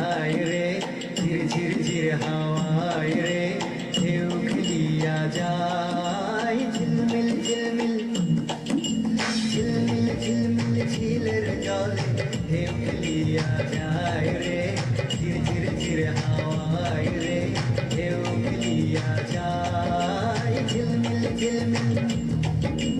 যায় রে, ঝির ঝির ঝির হাওয়ায় রে, ঢেউ খেলিয়া যায়। ঝিলমিল ঝিলমিল ঝিলমিল ঝিলমিল, ঝিলের জলে ঢেউ খেলিয়া যায় রে। ঝির ঝির ঝির হাওয়ায় রে, ঢেউ খেলিয়া যায়। ঝিলমিল ঝিলমিল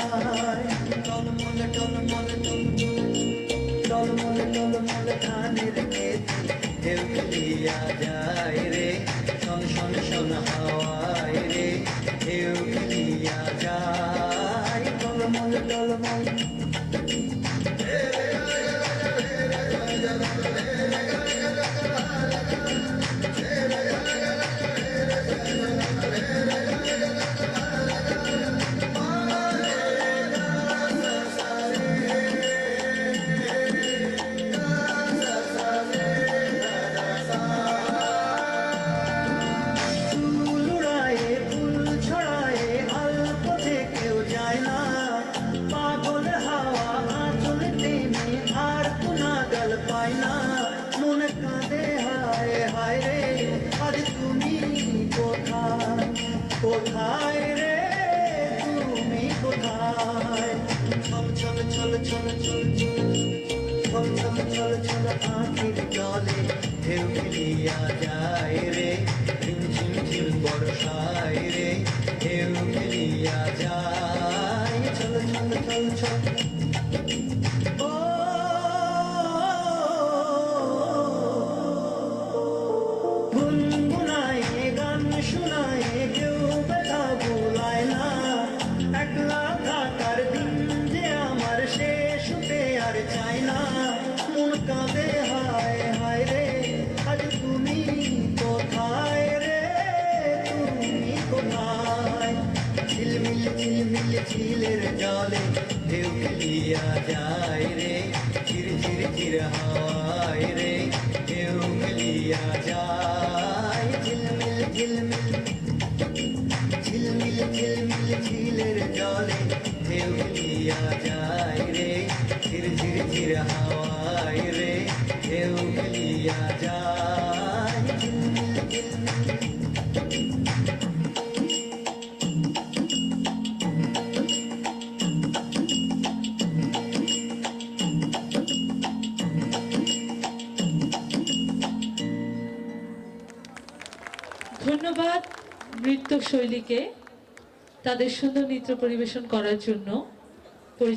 টলমল টলমল টলমল টলমল ধানের খেতে ঢেউ খেলিয়া যায়। রে শোন শোন শোন হাওয়ায় কোথায় রে তুমি কোথায় ছল ছল ছল ছল ছল ছল ছল ছল ছল আঁখির জলে ঢেউ খেলিয়া যায় রে ঝিম ঝিম ঝিম বর্ষায় রে ঢেউ খেলিয়া যায় ছল ছল ছল ছল ও ঝিলের জলে ঢেউ খেলিয়া যায় রে। ঝির ঝির ঝির হাওয়ায় রে, ঢেউ খেলিয়া যায়। ঝিলমিল ঝিলমিল ঝিলমিল ঝিলমিল ঝিলের জলে ঢেউ খেলিয়া যায় রে। ঝির ঝির ঝির হাওয়ায় রে, ঢেউ খেলিয়া যায়। ধন্যবাদ নৃত্যশৈলীকে তাদের সুন্দর নৃত্য পরিবেশন করার জন্য।